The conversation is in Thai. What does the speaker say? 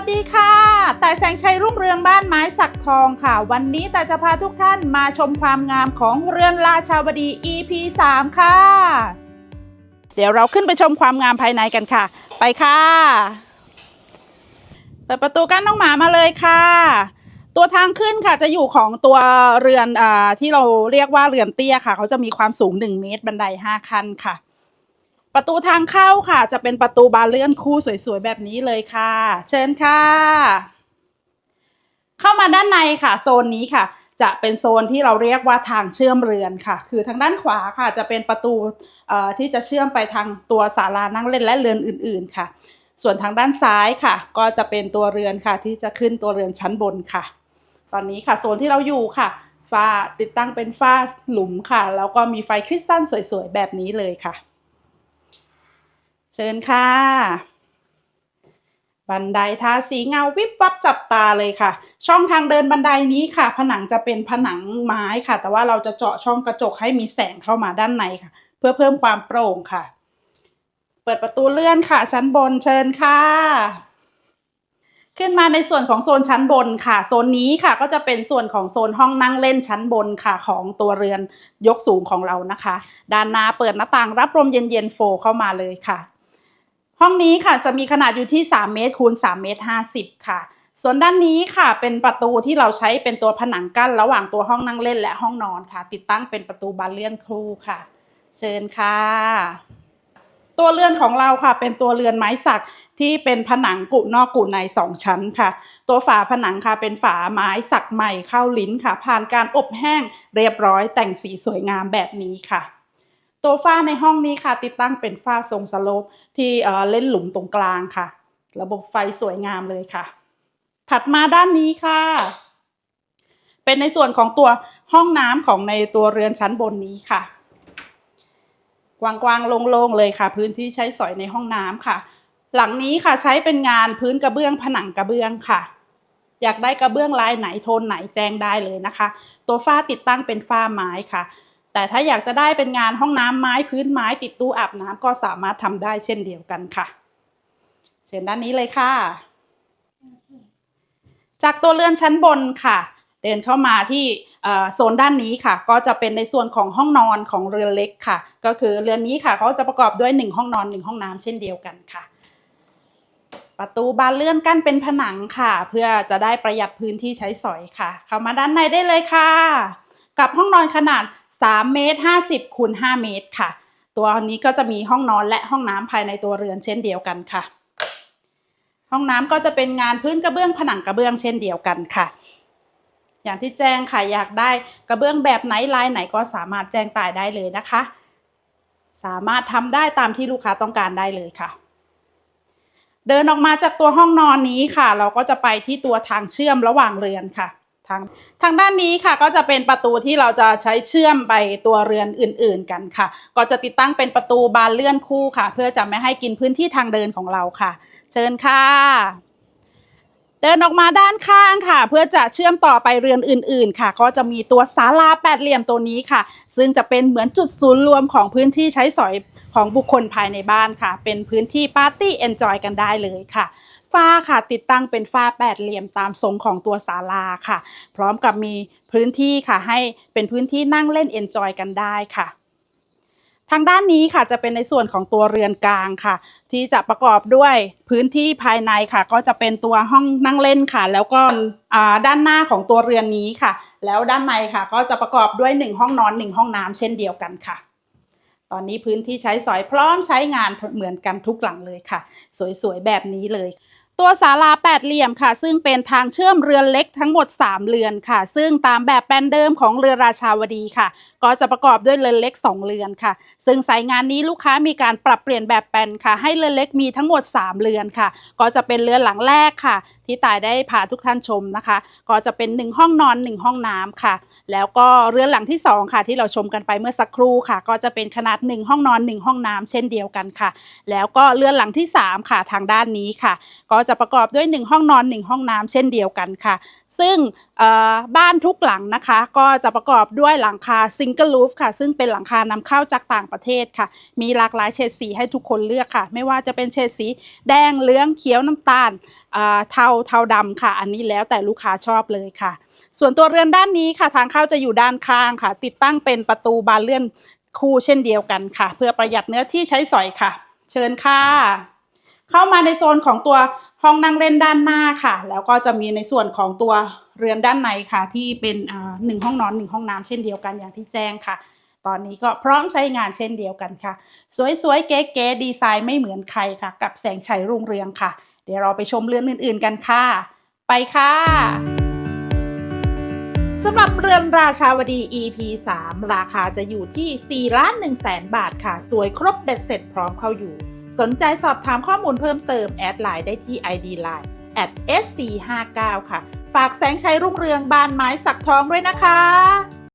วัสดีค่ะ แต่แสงชัยรุ่งเรืองบ้านไม้สักทองค่ะ วันนี้แต่จะพาทุกท่านมาชมความงามของเรือนราชาวดี EP 3 ค่ะ เดี๋ยวเราขึ้นไปชมความงามภายในกันค่ะ ไปค่ะ เปิดประตูกั้นน้องหมามาเลยค่ะ ตัวทางขึ้นค่ะจะอยู่ของตัวเรือนอที่เราเรียกว่าเรือนเตี้ยค่ะ เขาจะมีความสูง 1 เมตร บันได 5 ขั้นค่ะ ประตูทางเข้าค่ะ จะเป็นประตูบานเลื่อนคู่สวยๆแบบนี้เลยค่ะ เชิญค่ะ เข้ามาด้านในค่ะ โซนนี้ค่ะ จะเป็นโซนที่เราเรียกว่าทางเชื่อมเรือนค่ะ คือทางด้านขวาค่ะ จะเป็นประตูที่จะเชื่อมไปทางตัวศาลานั่งเล่นและเรือนอื่น ๆ ค่ะ ส่วนทางด้านซ้ายค่ะ ก็จะเป็นตัวเรือนค่ะ ที่จะขึ้นตัวเรือนชั้นบนค่ะ ตอนนี้ค่ะ โซนที่เราอยู่ค่ะฝ้าติดตั้งเป็นฝ้าหลุมค่ะ แล้วก็มีไฟคริสตัลสวยๆแบบนี้เลยค่ะ เชิญค่ะ บันไดทาสีเงาวิบวับจับตาเลยค่ะ ช่องทางเดินบันไดนี้ค่ะ ผนังจะเป็นผนังไม้ค่ะ แต่ว่าเราจะเจาะช่องกระจกให้มีแสงเข้ามาด้านในค่ะ เพื่อเพิ่มความโปร่งค่ะ เปิดประตูเลื่อนค่ะ ชั้นบนเชิญค่ะขึ้นมาในส่วนของโซนชั้นบนค่ะ โซนนี้ค่ะก็จะเป็นส่วนของโซนห้องนั่งเล่นชั้นบนค่ะของตัวเรือนยกสูงของเรานะคะ ด้านหน้าเปิดหน้าต่างรับลมเย็นๆโฟลเข้ามาเลยค่ะ ห้องนี้ค่ะจะมีขนาดอยู่ที่ 3 เมตรคูณ3เมตร50 ค่ะ ส่วนด้านนี้ค่ะเป็นประตูที่เราใช้เป็นตัวผนังกั้นระหว่างตัวห้องนั่งเล่นและห้องนอนค่ะ ติดตั้งเป็นประตูบานเลื่อนครูค่ะ เชิญค่ะ ตัวเรือนของเราค่ะ เป็นตัวเรือนไม้สักที่เป็นผนังกุนอกกุในสองชั้นค่ะ ตัวฝาผนังค่ะเป็นฝาไม้สักใหม่เข้าลิ้นค่ะ ผ่านการอบแห้งเรียบร้อยแต่งสีสวยงามแบบนี้ค่ะ ตัวฝ้าในห้องนี้ค่ะ ติดตั้งเป็นฝ้าทรงสโลปที่เอ่อเล่นหลุมตรงกลางค่ะ ระบบไฟสวยงามเลยค่ะ ถัดมาด้านนี้ค่ะ เป็นในส่วนของตัวห้องน้ำของในตัวเรือนชั้นบนนี้ค่ะ กว้างๆโล่งๆเลยค่ะ พื้นที่ใช้สอยในห้องน้ำค่ะ หลังนี้ค่ะใช้เป็นงานพื้นกระเบื้องผนังกระเบื้องค่ะอยากได้กระเบื้องลายไหนโทนไหนแจ้งได้เลยนะคะ ตัวฝ้าติดตั้งเป็นฝ้าไม้ค่ะ แต่ถ้าอยากจะได้เป็นงานห้องน้ำไม้พื้นไม้ติดตู้อาบน้ำก็สามารถทำได้เช่นเดียวกันค่ะ เชิญด้านนี้เลยค่ะ จากตัวเรือนชั้นบนค่ะ เดินเข้ามาที่โซนด้านนี้ค่ะ ก็จะเป็นในส่วนของห้องนอนของเรือนเล็กค่ะ ก็คือเรือนนี้ค่ะเขาจะประกอบด้วยหนึ่งห้องนอนหนึ่งห้องน้ำเช่นเดียวกันค่ะประตูบานเลื่อนกั้นเป็นผนังค่ะ เพื่อจะได้ประหยัดพื้นที่ใช้สอยค่ะ เข้ามาด้านในได้เลยค่ะ กับห้องนอนขนาด 3 เมตร 50คูณ5เมตรค่ะ ตัวนี้ก็จะมีห้องนอนและห้องน้ำภายในตัวเรือนเช่นเดียวกันค่ะ ห้องน้ำก็จะเป็นงานพื้นกระเบื้องผนังกระเบื้องเช่นเดียวกันค่ะ อย่างที่แจ้งค่ะอยากได้กระเบื้องแบบไหนลายไหนก็สามารถแจ้งตายได้เลยนะคะ สามารถทำได้ตามที่ลูกค้าต้องการได้เลยค่ะเดินออกมาจากตัวห้องนอนนี้ค่ะ เราก็จะไปที่ตัวทางเชื่อมระหว่างเรือนค่ะ ทางทางด้านนี้ค่ะก็จะเป็นประตูที่เราจะใช้เชื่อมไปตัวเรือนอื่นๆกันค่ะ ก็จะติดตั้งเป็นประตูบานเลื่อนคู่ค่ะ เพื่อจะไม่ให้กินพื้นที่ทางเดินของเราค่ะ เชิญค่ะ เดินออกมาด้านข้างค่ะ เพื่อจะเชื่อมต่อไปเรือนอื่น ๆ ค่ะ ก็จะมีตัวศาลาแปดเหลี่ยมตัวนี้ค่ะ ซึ่งจะเป็นเหมือนจุดศูนย์รวมของพื้นที่ใช้สอยของบุคคลภายในบ้านค่ะ เป็นพื้นที่ปาร์ตี้เอนจอยกันได้เลยค่ะ ฝ้าค่ะติดตั้งเป็นฝ้าแปดเหลี่ยมตามทรงของตัวศาลาค่ะ พร้อมกับมีพื้นที่ค่ะให้เป็นพื้นที่นั่งเล่นเอนจอยกันได้ค่ะ ทางด้านนี้ค่ะจะเป็นในส่วนของตัวเรือนกลางค่ะ ที่จะประกอบด้วยพื้นที่ภายในค่ะ ก็จะเป็นตัวห้องนั่งเล่นค่ะ แล้วก็ด้านหน้าของตัวเรือนนี้ค่ะ แล้วด้านในค่ะ ก็จะประกอบด้วยหนึ่งห้องนอนหนึ่งห้องน้ำเช่นเดียวกันค่ะตอนนี้พื้นที่ใช้สอยพร้อมใช้งานเหมือนกันทุกหลังเลยค่ะ สวยๆ แบบนี้เลย ตัวศาลาแปดเหลี่ยมค่ะ ซึ่งเป็นทางเชื่อมเรือนเล็กทั้งหมด 3 เรือนค่ะ ซึ่งตามแบบแปลนเดิมของเรือราชาวดีค่ะ ก็จะประกอบด้วยเรือนเล็ก 2 เรือนค่ะ ซึ่งสายงานนี้ลูกค้ามีการปรับเปลี่ยนแบบแปลนค่ะ ให้เรือนเล็กมีทั้งหมด 3 เรือนค่ะ ก็จะเป็นเรือนหลังแรกค่ะ ที่ตายได้พาทุกท่านชมนะคะ ก็จะเป็น 1 ห้องนอน 1 ห้องน้ำค่ะ แล้วก็เรือนหลังที่ 2 ค่ะ ที่เราชมกันไปเมื่อสักครู่ค่ะ ก็จะเป็นขนาด 1 ห้องนอน 1 ห้องน้ำเช่นเดียวกันค่ะ แล้วก็เรือนหลังที่ 3 ค่ะทางด้านนี้ค่ะ ก็จะประกอบด้วย 1 ห้องนอน 1 ห้องน้ำเช่นเดียวกันค่ะ ซึ่งบ้านทุกหลังนะคะ ก็จะประกอบด้วยหลังคาซิงเกิลลูฟค่ะ ซึ่งเป็นหลังคานำเข้าจากต่างประเทศค่ะ มีหลากหลายเฉดสีให้ทุกคนเลือกค่ะ ไม่ว่าจะเป็นเฉดสีแดงเหลืองเขียวน้ำตาลเทาเทาดำค่ะ อันนี้แล้วแต่ลูกค้าชอบเลยค่ะ ส่วนตัวเรือนด้านนี้ค่ะ ทางเข้าจะอยู่ด้านข้างค่ะ ติดตั้งเป็นประตูบานเลื่อนคู่เช่นเดียวกันค่ะ เพื่อประหยัดเนื้อที่ใช้สอยค่ะ เชิญค่ะ เข้ามาในโซนของตัวห้องนั่งเล่นด้านหน้าค่ะ แล้วก็จะมีในส่วนของตัวเรือนด้านในค่ะ ที่เป็นหนึ่งห้องนอนหนึ่งห้องน้ำเช่นเดียวกันอย่างที่แจ้งค่ะ ตอนนี้ก็พร้อมใช้งานเช่นเดียวกันค่ะ สวยๆ เก๋ๆดีไซน์ไม่เหมือนใครค่ะ กับแสงชัยรุ่งเรืองค่ะ เดี๋ยวเราไปชมเรือนอื่น ๆ กันค่ะ ไปค่ะสำหรับเรือนราชาวดี EP 3 ราคาจะอยู่ที่ 4 ล้าน1แสนบาทค่ะ สวยครบเบ็ดเสร็จพร้อมเข้าอยู่ สนใจสอบถามข้อมูลเพิ่มเติม แอดไลน์ได้ที่ ID Line at sc59 ค่ะ ฝากแสงชัยรุ่งเรืองบานไม้สักทองด้วยนะคะ